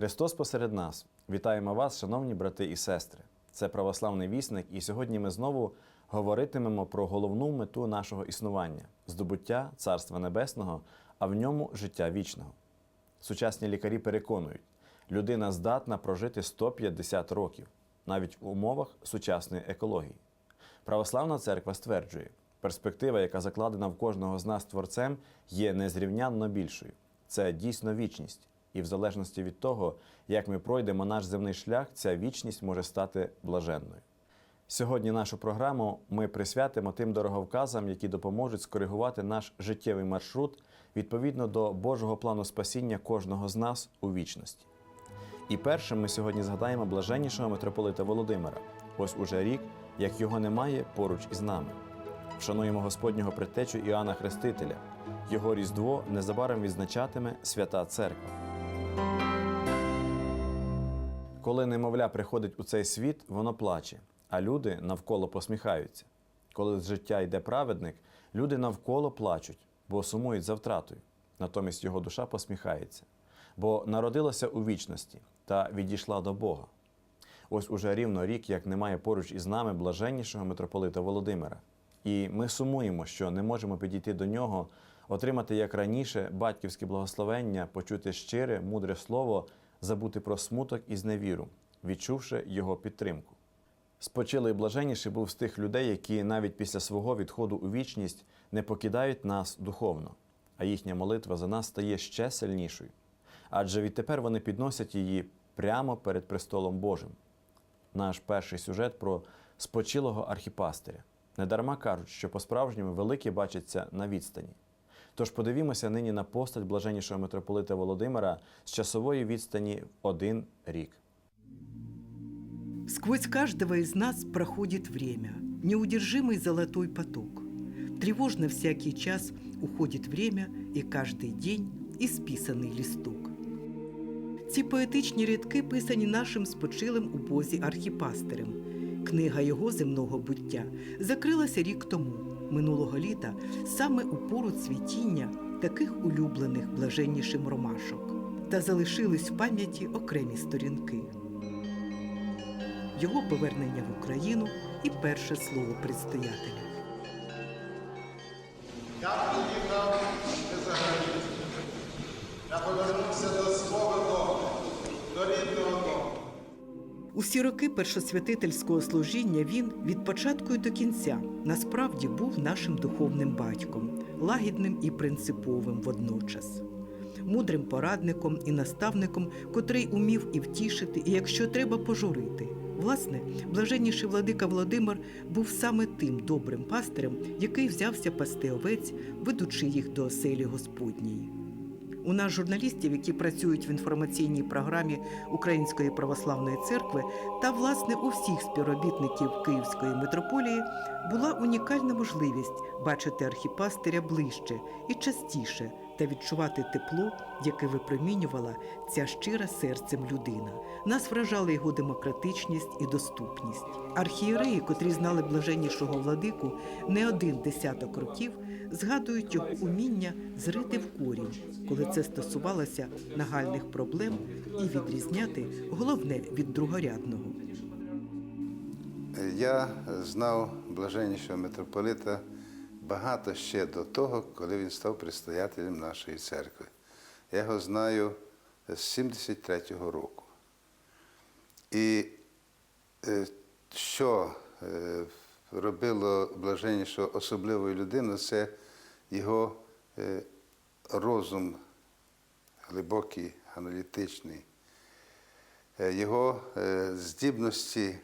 Христос посеред нас. Вітаємо вас, шановні брати і сестри. Це православний вісник, і сьогодні ми знову говоритимемо про головну мету нашого існування здобуття Царства Небесного, а в ньому життя вічного. Сучасні лікарі переконують, людина здатна прожити 150 років, навіть в умовах сучасної екології. Православна церква стверджує, перспектива, яка закладена в кожного з нас творцем, є незрівнянно більшою. Це дійсно вічність. І в залежності від того, як ми пройдемо наш земний шлях, ця вічність може стати блаженною. Сьогодні нашу програму ми присвятимо тим дороговказам, які допоможуть скоригувати наш життєвий маршрут відповідно до Божого плану спасіння кожного з нас у вічності. І першим ми сьогодні згадаємо блаженнішого митрополита Володимира. Ось уже рік, як його немає поруч із нами. Вшануємо Господнього предтечу Іоанна Хрестителя. Його Різдво незабаром відзначатиме свята Церква. Коли немовля приходить у цей світ, воно плаче, а люди навколо посміхаються. Коли з життя йде праведник, люди навколо плачуть, бо сумують за втратою. Натомість його душа посміхається, бо народилася у вічності та відійшла до Бога. Ось уже рівно рік, як немає поруч із нами блаженнішого митрополита Володимира. І ми сумуємо, що не можемо підійти до нього, отримати як раніше батьківське благословення, почути щире, мудре слово, забути про смуток і зневіру, відчувши його підтримку. Спочилий блаженніший був з тих людей, які навіть після свого відходу у вічність не покидають нас духовно, а їхня молитва за нас стає ще сильнішою. Адже відтепер вони підносять її прямо перед престолом Божим. Наш перший сюжет про спочилого архіпастиря. Недарма кажуть, що по-справжньому великі бачаться на відстані. Тож подивімося нині на постать блаженнішого митрополита Володимира з часової відстані один рік. Сквозь каждого из нас проходит время, неудержимый золотой поток. Тревожно всякий час уходит время і каждый день ісписаний листок. Ці поетичні рядки писані нашим спочилим у Бозі архіпастерем. Книга його земного буття закрилася рік тому, минулого літа, саме у пору цвітіння таких улюблених блаженнішим ромашок. Та залишились в пам'яті окремі сторінки його повернення в Україну і перше слово предстоятеля. Я приїхав не за границю. Я повернувся до свого дому, до рідного дому. Усі роки першосвятительського служіння він від початку і до кінця насправді був нашим духовним батьком, лагідним і принциповим водночас. Мудрим порадником і наставником, котрий умів і втішити, і якщо треба пожурити. Власне, блаженніший владика Володимир був саме тим добрим пастирем, який взявся пасти овець, ведучи їх до оселі Господньої. У нас журналістів, які працюють в інформаційній програмі Української православної церкви, та власне у всіх співробітників Київської митрополії була унікальна можливість бачити архіпастиря ближче і частіше та відчувати тепло, яке випромінювала ця щира серцем людина. Нас вражала його демократичність і доступність. Архієреї, котрі знали блаженнішого владику не один десяток років, згадують його уміння зрити в корінь, коли це стосувалося нагальних проблем і відрізняти головне від другорядного. Я знав блаженнішого митрополита багато ще до того, коли він став предстоятелем нашої церкви. Я його знаю з 73-го року. І е, що е, робило блаженнішого особливою людиною, це його е, розум глибокий, аналітичний, його здібності,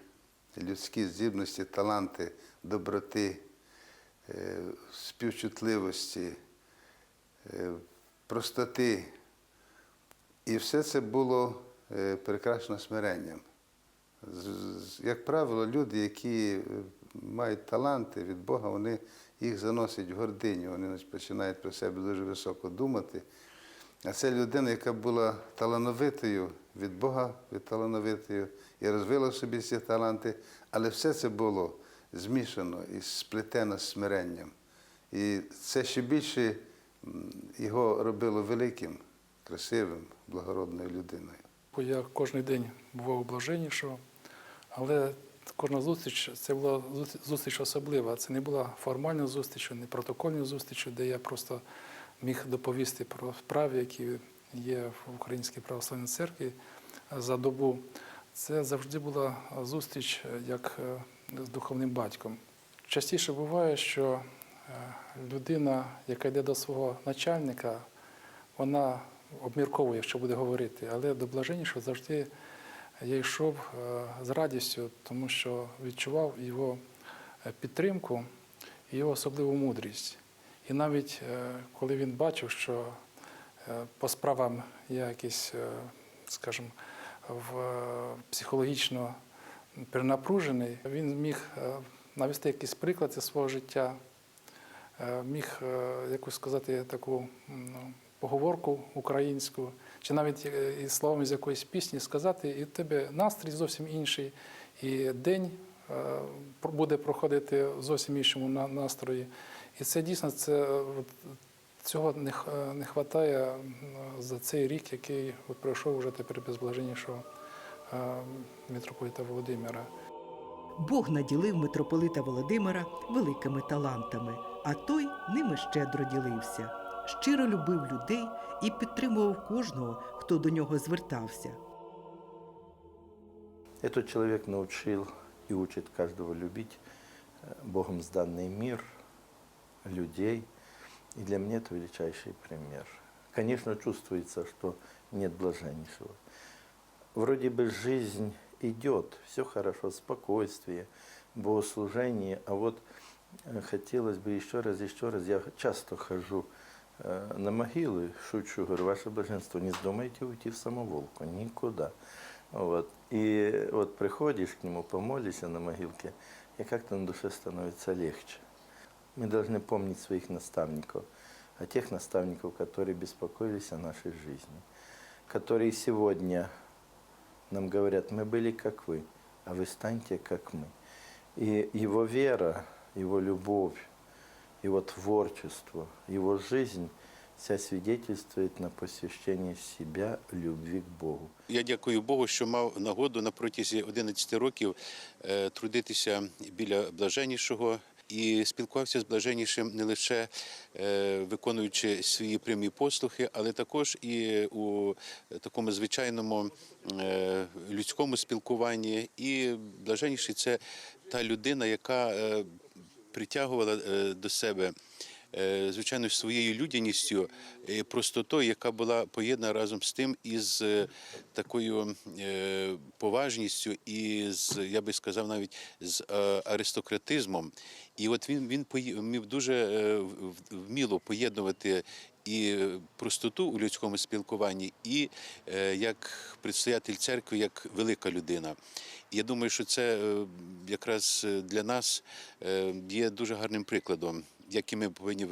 людські здібності, таланти, доброти, співчутливості, е, простоти. І все це було е, прикрашено смиренням. Як правило, люди, які е, мають таланти від Бога, вони їх заносять в гординю, вони починають про себе дуже високо думати. А це людина, яка була талановитою від Бога, від талановитою, і розвила в собі ці таланти, але все це було змішано і сплетено з смиренням. І це ще більше його робило великим, красивим, благородною людиною. Я кожен день бував у але кожна зустріч це була зустріч- особлива. Це не була формальна зустріч, не протокольна зустріч, де я просто міг доповісти про справи, які є в Українській православній церкві за добу. Це завжди була зустріч як е, з духовним батьком. Частіше буває, що е, людина, яка йде до свого начальника, вона обмірковує, що буде говорити, але до блаженнішого завжди я йшов е, з радістю, тому що відчував його е, підтримку і його особливу мудрість. І навіть коли він бачив, що по справам я якийсь, е, скажімо, в психологічно перенапружений, він міг е, навести якийсь приклад зі свого життя, е, міг е, якусь сказати таку ну, поговорку українську, чи навіть із словами з якоїсь пісні сказати, і в тебе настрій зовсім інший, і день буде проходити в зовсім іншому настрої. І це дійсно це цього не, не вистачає за цей рік, який пройшов вже тепер без блаженнішого митрополита Володимира. Бог наділив митрополита Володимира великими талантами, а той ними щедро ділився. Щиро любив людей і підтримував кожного, хто до нього звертався. Этот человек научил и учит каждого любить э, Богом сданный мир, людей. И для меня это величайший пример. Конечно, чувствуется, что нет блаженнейшего. Вроде бы жизнь идет, все хорошо, спокойствие, богослужение, а вот э, хотелось бы еще раз, еще раз, я часто хожу э, на могилы, шучу, говорю, ваше блаженство, не вздумайте уйти в самоволку, никуда. Вот. И вот приходишь к нему, помолишься на могилке, и как-то на душе становится легче. Мы должны помнить своих наставников, о тех наставников, которые беспокоились о нашей жизни, которые сегодня нам говорят, мы были как вы, а вы станьте как мы. И его вера, его любовь, его творчество, его жизнь вся свидетельствует на посвящении себя любви к Богу. Я дякую Богу, що мав нагоду на протязі 11 років е, трудитися біля блаженнішого. і спілкувався з блаженнішим не лише е, виконуючи свої прямі послухи, але також і у такому звичайному е, людському спілкуванні. І блаженніший це та людина, яка е, притягувала до себе е, звичайно, своєю людяністю, е, простотою, яка була поєднана разом з тим із е, такою поважністю і з, я би сказав, навіть з аристократизмом. І от він, він вмів дуже вміло поєднувати і простоту у людському спілкуванні, і як предстоятель церкви, як велика людина. Я думаю, що це якраз для нас є дуже гарним прикладом, яким ми повинні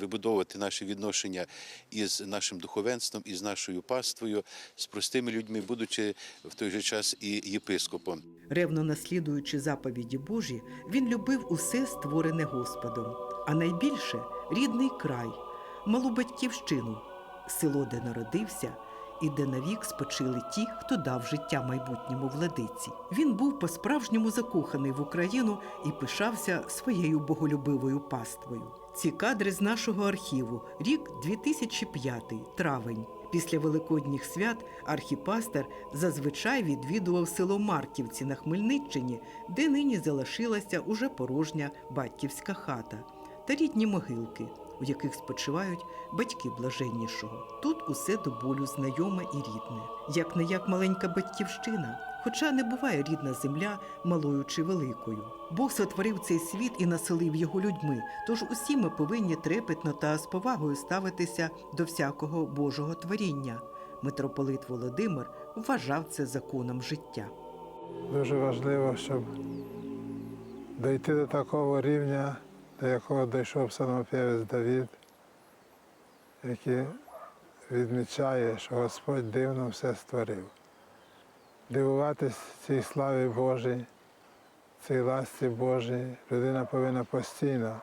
вибудовувати наші відношення із нашим духовенством, із нашою паствою, з простими людьми, будучи в той же час і єпископом. Ревно наслідуючи заповіді Божі, він любив усе створене Господом, а найбільше рідний край, малу батьківщину, село, де народився, і де навік спочили ті, хто дав життя майбутньому владиці. Він був по-справжньому закоханий в Україну і пишався своєю боголюбивою паствою. Ці кадри з нашого архіву, рік 2005, травень. Після великодніх свят архіпастер зазвичай відвідував село Марківці на Хмельниччині, де нині залишилася уже порожня батьківська хата та рідні могилки, у яких спочивають батьки блаженнішого. Тут усе до болю знайоме і рідне, як не як маленька батьківщина. Хоча не буває рідна земля малою чи великою. Бог сотворив цей світ і населив його людьми. Тож усі ми повинні трепетно та з повагою ставитися до всякого Божого творіння. Митрополит Володимир вважав це законом життя. Дуже важливо, щоб дійти до такого рівня, до якого дійшов псалмопівець Давід, який відмічає, що Господь дивно все створив. Дивуватись цій славі Божій, цій ласці Божій людина повинна постійно,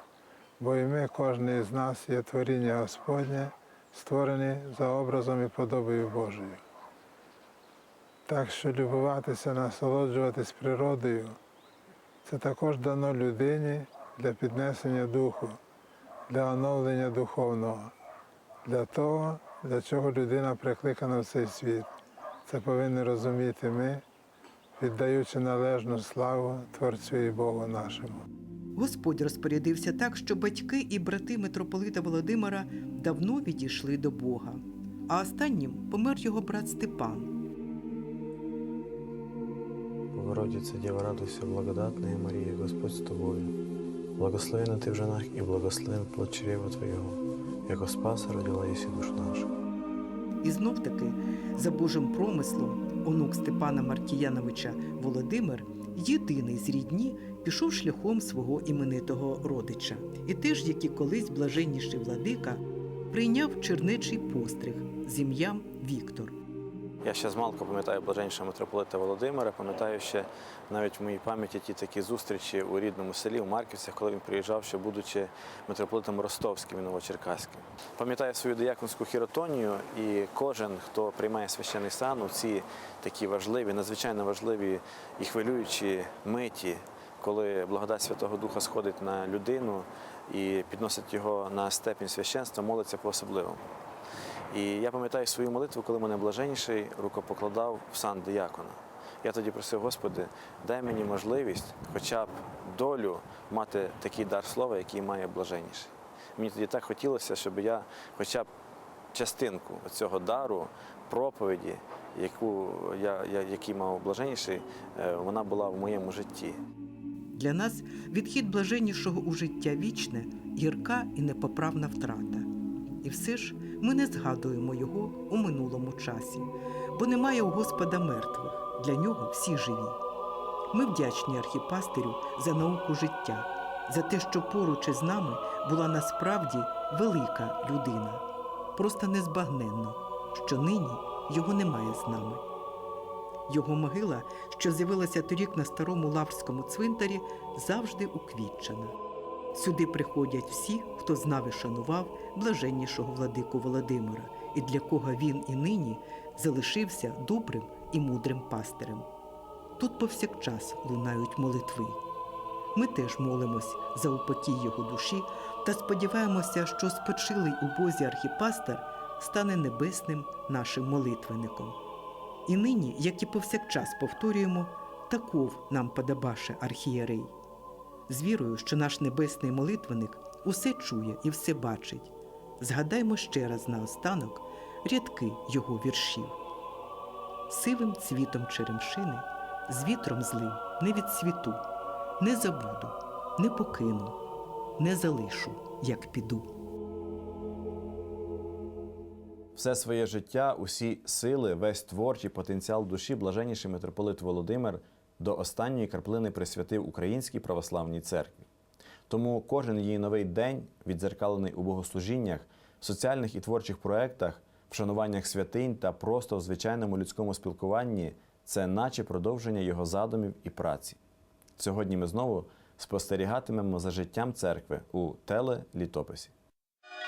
бо і ми, кожен із нас, є творіння Господнє, створені за образом і подобою Божою. Так що любуватися, насолоджуватись природою це також дано людині для піднесення духу, для оновлення духовного, для того, для чого людина прикликана в цей світ. Це повинні розуміти ми, віддаючи належну славу Творцю і Богу нашому. Господь розпорядився так, що батьки і брати митрополита Володимира давно відійшли до Бога. А останнім помер його брат Степан. Богородица, Дева, радуйся, благодатная Мария, Господь с тобою. Благословена ты в женах и благословен плод чрева твоего, яко Спаса родила Еси душ наша. І знов таки, за Божим промислом, онук Степана Маркіяновича Володимир, єдиний з рідні, пішов шляхом свого іменитого родича. І теж, як і колись блаженніший владика, прийняв чернечий постриг з ім'ям Віктор. Я ще змалку пам'ятаю блаженнішого митрополита Володимира, пам'ятаю ще навіть в моїй пам'яті ті такі зустрічі у рідному селі, у Марківцях, коли він приїжджав, ще будучи митрополитом Ростовським і Новочеркаським. Пам'ятаю свою дияконську хіротонію, і кожен, хто приймає священний сан у ці такі важливі, надзвичайно важливі і хвилюючі миті, коли благодать Святого Духа сходить на людину і підносить його на степінь священства, молиться по-особливому. І я пам'ятаю свою молитву, коли мене блаженніший рукопокладав в сан диякона. Я тоді просив, Господи, дай мені можливість, хоча б долю мати такий дар слова, який має блаженніший. Мені тоді так хотілося, щоб я хоча б частинку цього дару, проповіді, яку я, я, який мав блаженніший, е, вона була в моєму житті. Для нас відхід блаженнішого у життя вічне, гірка і непоправна втрата. І все ж ми не згадуємо його у минулому часі, бо немає у Господа мертвих, для нього всі живі. Ми вдячні архіпастирю за науку життя, за те, що поруч із нами була насправді велика людина, просто незбагненно, що нині його немає з нами. Його могила, що з'явилася торік на старому лаврському цвинтарі, завжди уквітчена. Сюди приходять всі, хто знав і шанував блаженнішого владику Володимира, і для кого він і нині залишився добрим і мудрим пастирем. Тут повсякчас лунають молитви. Ми теж молимось за упокій його душі та сподіваємося, що спочилий у Бозі архіпастер стане небесним нашим молитвенником. І нині, як і повсякчас повторюємо, таков нам подобаше архієрей. З вірою, що наш небесний молитвенник усе чує і все бачить. Згадаймо ще раз наостанок рядки його віршів. Сивим цвітом черемшини, з вітром злим не від світу, не забуду, не покину, не залишу, як піду. Все своє життя, усі сили, весь творчий потенціал душі блаженніший митрополит Володимир до останньої краплини присвятив Українській православній церкві. Тому кожен її новий день, відзеркалений у богослужіннях, соціальних і творчих проєктах, вшануваннях святинь та просто в звичайному людському спілкуванні це наче продовження його задумів і праці. Сьогодні ми знову спостерігатимемо за життям церкви у телелітописі.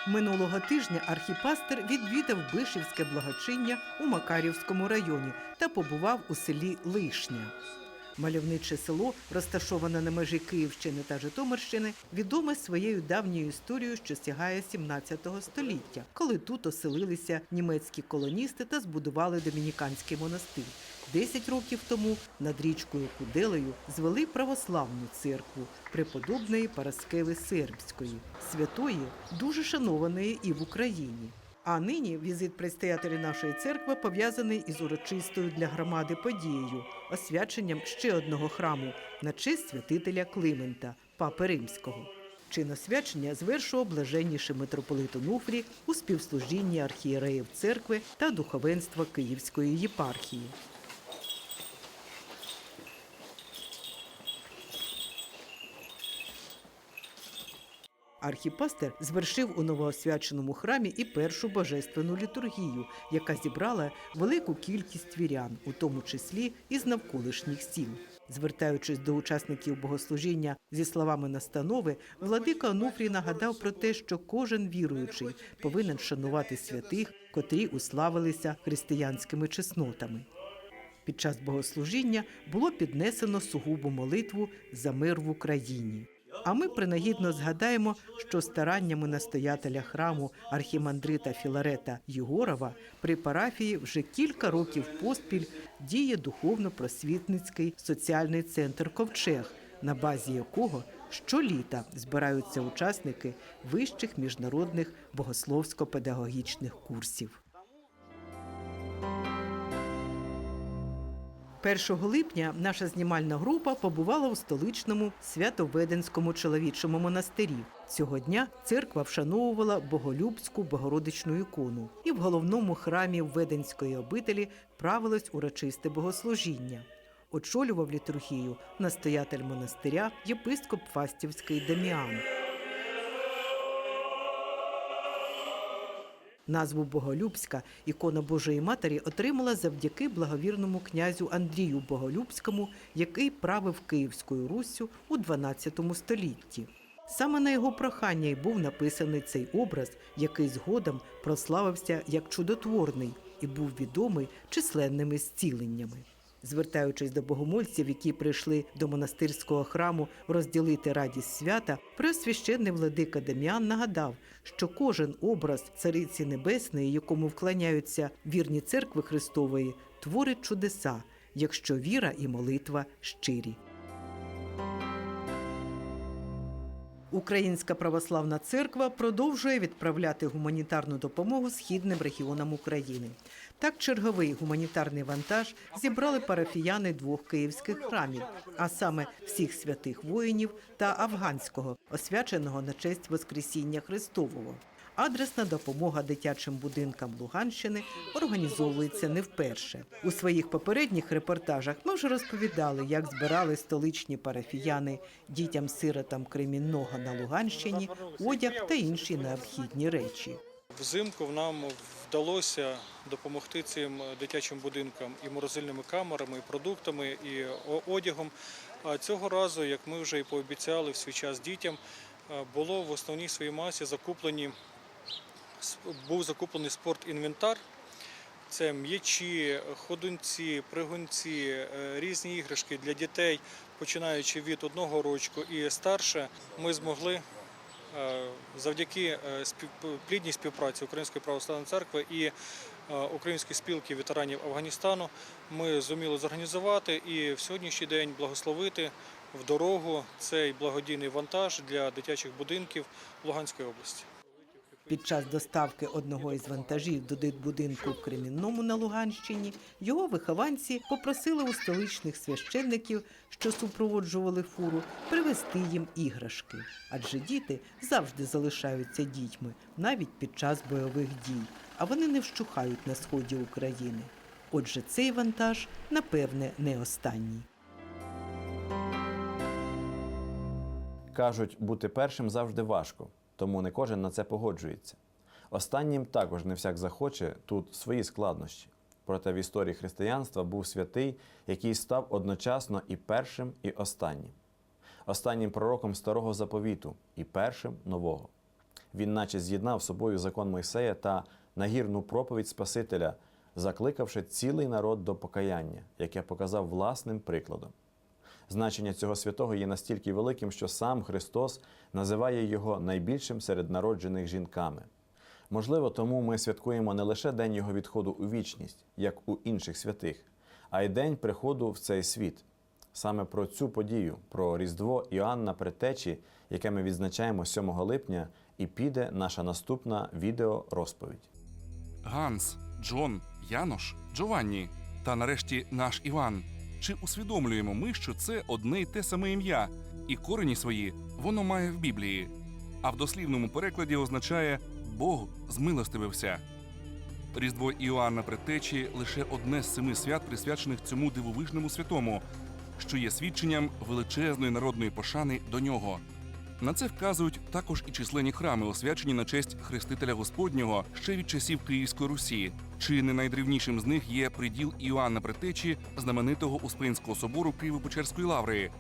Минулого тижня архіпастер відвідав Бишівське благочиння у Макарівському районі та побував у селі Лишня. Мальовниче село, розташоване на межі Київщини та Житомирщини, відоме своєю давньою історією, що сягає 17 століття, коли тут оселилися німецькі колоністи та збудували домініканський монастир. Десять років тому над річкою Куделею звели православну церкву преподобної Параскеви Сербської, святої, дуже шанованої і в Україні. А нині візит предстоятелі нашої церкви пов'язаний із урочистою для громади подією, освяченням ще одного храму на честь святителя Климента, папи Римського. Чин освячення звершував блаженніший митрополит Онуфрій у співслужінні архієреїв церкви та духовенства Київської єпархії. Архіпастер звершив у новоосвяченому храмі і першу божественну літургію, яка зібрала велику кількість вірян, у тому числі із навколишніх сіл. Звертаючись до учасників богослужіння зі словами настанови, владика Онуфрій нагадав про те, що кожен віруючий повинен шанувати святих, котрі уславилися християнськими чеснотами. Під час богослужіння було піднесено сугубу молитву за мир в Україні. А ми принагідно згадаємо, що стараннями настоятеля храму архімандрита Філарета Єгорова при парафії вже кілька років поспіль діє духовно-просвітницький соціальний центр Ковчег, на базі якого щоліта збираються учасники вищих міжнародних богословсько-педагогічних курсів. 1 липня наша знімальна група побувала у столичному Свято-Веденському чоловічому монастирі. Цього дня церква вшановувала Боголюбську Богородичну ікону, і в головному храмі Веденської обителі правилось урочисте богослужіння. Очолював літургію настоятель монастиря єпископ Фастівський Деміан. Назву Боголюбська ікона Божої Матері отримала завдяки благовірному князю Андрію Боголюбському, який правив Київською Руссю у 12 столітті. Саме на його прохання й був написаний цей образ, який згодом прославився як чудотворний і був відомий численними зціленнями. Звертаючись до богомольців, які прийшли до монастирського храму розділити радість свята, преосвященний владика Дем'ян нагадав, що кожен образ Цариці Небесної, якому вклоняються вірні церкви Христової, творить чудеса, якщо віра і молитва щирі. Українська православна церква продовжує відправляти гуманітарну допомогу східним регіонам України. Так, черговий гуманітарний вантаж зібрали парафіяни двох київських храмів, а саме всіх святих воїнів та афганського, освяченого на честь Воскресіння Христового. Адресна допомога дитячим будинкам Луганщини організовується не вперше. У своїх попередніх репортажах ми вже розповідали, як збирали столичні парафіяни дітям-сиротам Кремінного на Луганщині одяг та інші необхідні речі. Взимку нам вдалося допомогти цим дитячим будинкам і морозильними камерами, і продуктами, і одягом. А цього разу, як ми вже і пообіцяли в свій час дітям, е, було в основній своїй масі закуплені був закуплений спортінвентар. Це м'ячі, ходунці, пригунці, е, різні іграшки для дітей, починаючи від одного рочку і старше, ми змогли завдяки е, плідній співпраці Української православної церкви і е, Української спілки ветеранів Афганістану ми зуміли зорганізувати і в сьогоднішній день благословити в дорогу цей благодійний вантаж для дитячих будинків Луганської області. Під час доставки одного із вантажів до дитбудинку в Кремінному на Луганщині його вихованці попросили у столичних священників, що супроводжували фуру, привезти їм іграшки. Адже діти завжди залишаються дітьми, навіть під час бойових дій, а вони не вщухають на сході України. Отже, цей вантаж, напевне, не останній. Кажуть, бути першим завжди важко, тому не кожен на це погоджується. Останнім також не всяк захоче тут свої складнощі. Проте в історії християнства був святий, який став одночасно і першим, і останнім. Останнім пророком старого заповіту і першим нового. Він наче з'єднав собою закон Мойсея та нагірну проповідь Спасителя, закликавши цілий народ до покаяння, яке показав власним прикладом. Значення цього святого є настільки великим, що сам Христос називає його найбільшим серед народжених жінками. Можливо, тому ми святкуємо не лише день його відходу у вічність, як у інших святих, а й день приходу в цей світ. Саме про цю подію, про Різдво Іоанна Предтечі, яке ми відзначаємо 7 липня, і піде наша наступна відеорозповідь. Ганс, Джон, Янош, Джованні та нарешті наш Іван. Чи усвідомлюємо ми, що це одне й те саме ім'я, і корені свої воно має в Біблії, а в дослівному перекладі означає Бог змилостивився. Різдво Іоанна Предтечі лише одне з семи свят, присвячених цьому дивовижному святому, що є свідченням величезної народної пошани до нього. На це вказують також і численні храми, освячені на честь Хрестителя Господнього ще від часів Київської Русі. Чи не найдревнішим з них є приділ Іоанна Предтечі, знаменитого Успенського собору Києво-Печерської лаври.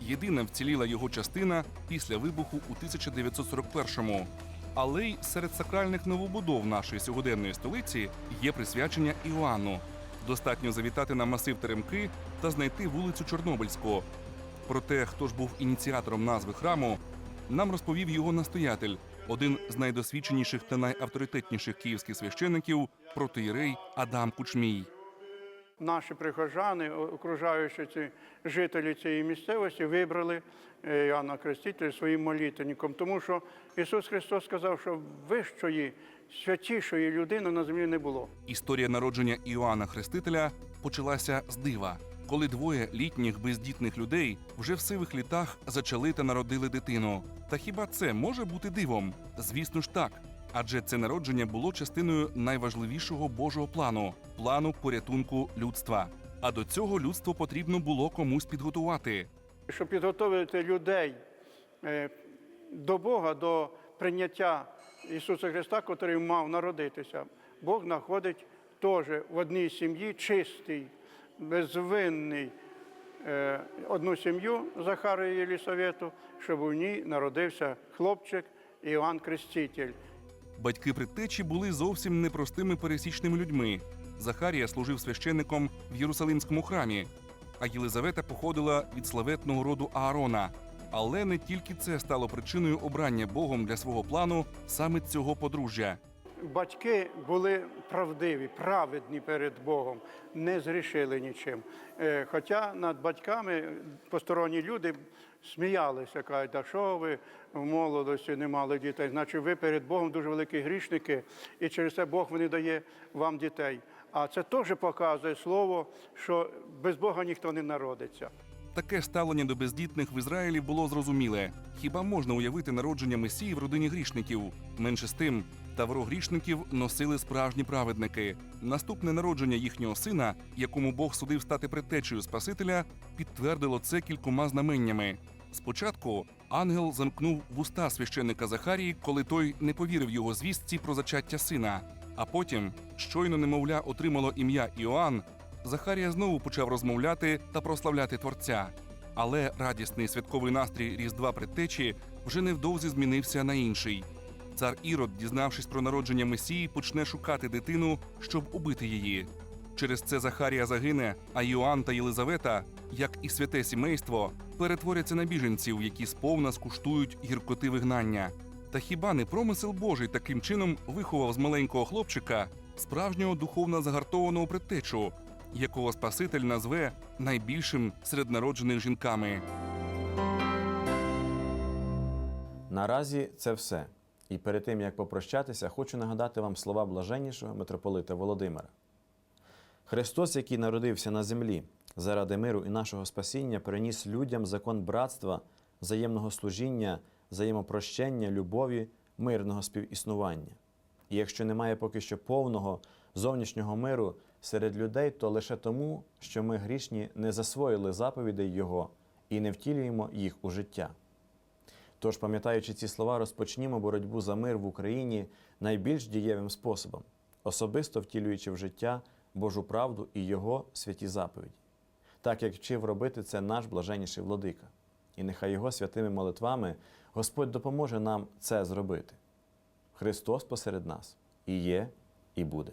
Єдина вціліла його частина після вибуху у 1941-му. Але й серед сакральних новобудов нашої сьогоденної столиці є присвячення Іоанну. Достатньо завітати на масив Теремки та знайти вулицю Чорнобильську. Про те, хто ж був ініціатором назви храму, нам розповів його настоятель, один з найдосвідченіших та найавторитетніших київських священиків, протоїрей Адам Кучмій. Наші прихожани, окружаючи ці жителі цієї місцевості, вибрали е, Іоанна Крестителя своїм молитвенником, тому що Ісус Христос сказав, що вищої, святішої людини на землі не було. Історія народження Іоанна Хрестителя почалася з дива, коли двоє літніх бездітних людей вже в сивих літах зачали та народили дитину. Та хіба це може бути дивом? Звісно ж так. Адже це народження було частиною найважливішого Божого плану плану порятунку людства. А до цього людство потрібно було комусь підготувати. Щоб підготовити людей е, до Бога, до прийняття Ісуса Христа, який мав народитися, Бог знаходить теж в одній сім'ї чистий, безвинний е, одну сім'ю Захара і Єлісавету, щоб у ній народився хлопчик Іоанн Креститель. Батьки предтечі були зовсім непростими пересічними людьми. Захарія служив священником в Єрусалимському храмі, а Єлизавета походила від славетного роду Аарона. Але не тільки це стало причиною обрання Богом для свого плану саме цього подружжя. Батьки були правдиві, праведні перед Богом, не зрішили нічим. Е, Хоча над батьками посторонні люди сміялися, кажуть, а що ви в молодості не мали дітей? Значить, ви перед Богом дуже великі грішники, і через це Бог не дає вам дітей. А це теж показує слово, що без Бога ніхто не народиться. Таке ставлення до бездітних в Ізраїлі було зрозуміле. Хіба можна уявити народження Месії в родині грішників? Менше з тим, тавро грішників носили справжні праведники. Наступне народження їхнього сина, якому Бог судив стати предтечею Спасителя, підтвердило це кількома знаменнями. Спочатку ангел замкнув вуста священника Захарії, коли той не повірив його звістці про зачаття сина. А потім, щойно немовля отримало ім'я Іоанн, Захарія знову почав розмовляти та прославляти Творця. Але радісний святковий настрій Різдва предтечі вже невдовзі змінився на інший. Цар Ірод, дізнавшись про народження Месії, почне шукати дитину, щоб убити її. Через це Захарія загине, а Іоанн та Єлизавета, як і святе сімейство, перетворяться на біженців, які сповна скуштують гіркоти вигнання. Та хіба не промисел Божий таким чином виховав з маленького хлопчика справжнього духовно загартованого предтечу, якого Спаситель назве найбільшим серед народжених жінками? Наразі це все. І перед тим як попрощатися, хочу нагадати вам слова блаженнішого митрополита Володимира. Христос, який народився на землі заради миру і нашого спасіння, приніс людям закон братства, взаємного служіння, взаємопрощення, любові, мирного співіснування. І якщо немає поки що повного зовнішнього миру серед людей, то лише тому, що ми грішні не засвоїли заповідей Його і не втілюємо їх у життя. Тож, пам'ятаючи ці слова, розпочнімо боротьбу за мир в Україні найбільш дієвим способом, особисто втілюючи в життя Божу правду і Його святі заповіді, так як вчив робити це наш блаженніший владика. І нехай Його святими молитвами Господь допоможе нам це зробити. Христос посеред нас і є, і буде.